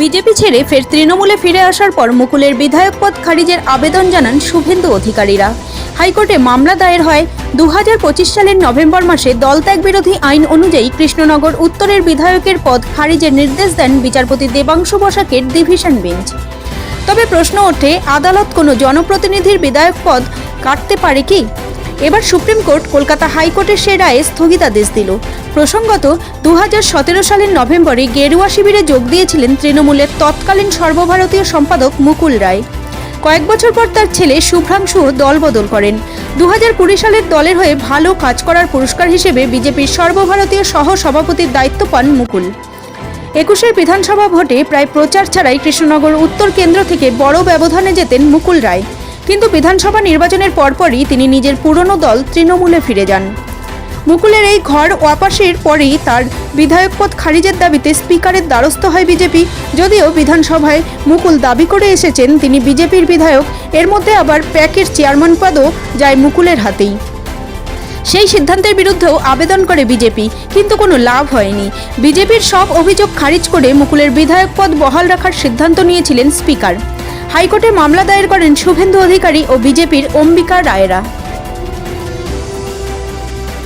BJP ছেড়ে ফের তৃণমূলে ফিরে আসার পর মুকুলের বিধায়ক পদ খারিজের আবেদন জানান শুভেন্দু অধিকারীরা। হাইকোর্টে মামলা দায়ের হয় দু হাজার পঁচিশ সালের নভেম্বর মাসে দলত্যাগ বিরোধী আইন অনুযায়ী কৃষ্ণনগর উত্তরের বিধায়কের পদ খারিজের নির্দেশ দেন বিচারপতি দেবাংশু বসাকের ডিভিশন বেঞ্চ। তবে প্রশ্ন ওঠে, আদালত কোনো জনপ্রতিনিধির বিধায়ক পদ কাটতে পারে কি? এবার সুপ্রিম কোর্ট কলকাতা হাইকোর্টের সে রায়ে স্থগিতাদেশ দিল। প্রসঙ্গত দু হাজার সতেরো সালের নভেম্বরে গেরুয়া শিবিরে যোগ দিয়েছিলেন তৃণমূলের তৎকালীন সর্বভারতীয় সম্পাদক মুকুল রায়। কয়েক বছর পর তার ছেলে শুভ্রাংশু দল বদল করেন। দু হাজার কুড়ি সালের দলের হয়ে ভালো কাজ করার পুরস্কার হিসেবে বিজেপির সর্বভারতীয় সহ সভাপতির দায়িত্ব পান মুকুল। একুশের বিধানসভা ভোটে প্রায় প্রচার ছাড়াই কৃষ্ণনগর উত্তর কেন্দ্র থেকে বড় ব্যবধানে যেতেন মুকুল রায়। কিন্তু বিধানসভা নির্বাচনের পরপরই তিনি নিজের পুরনো দল তৃণমূলে ফিরে যান। মুকুলের এই ঘর ওয়াপাসের পরেই তার বিধায়ক পদ খারিজের দাবিতে স্পিকারের দ্বারস্থ হয় বিজেপি। যদিও বিধানসভায় মুকুল দাবি করে এসেছেন, তিনি বিজেপির বিধায়ক। এর মধ্যে আবার প্যাকের চেয়ারম্যান পদও যায় মুকুলের হাতেই। সেই সিদ্ধান্তের বিরুদ্ধেও আবেদন করে বিজেপি, কিন্তু কোনো লাভ হয়নি। বিজেপির সব অভিযোগ খারিজ করে মুকুলের বিধায়ক পদ বহাল রাখার সিদ্ধান্ত নিয়েছিলেন স্পিকার। হাইকোর্টে মামলা দায়ের করেন শুভেন্দু অধিকারী ও বিজেপির অম্বিকা রায়রা।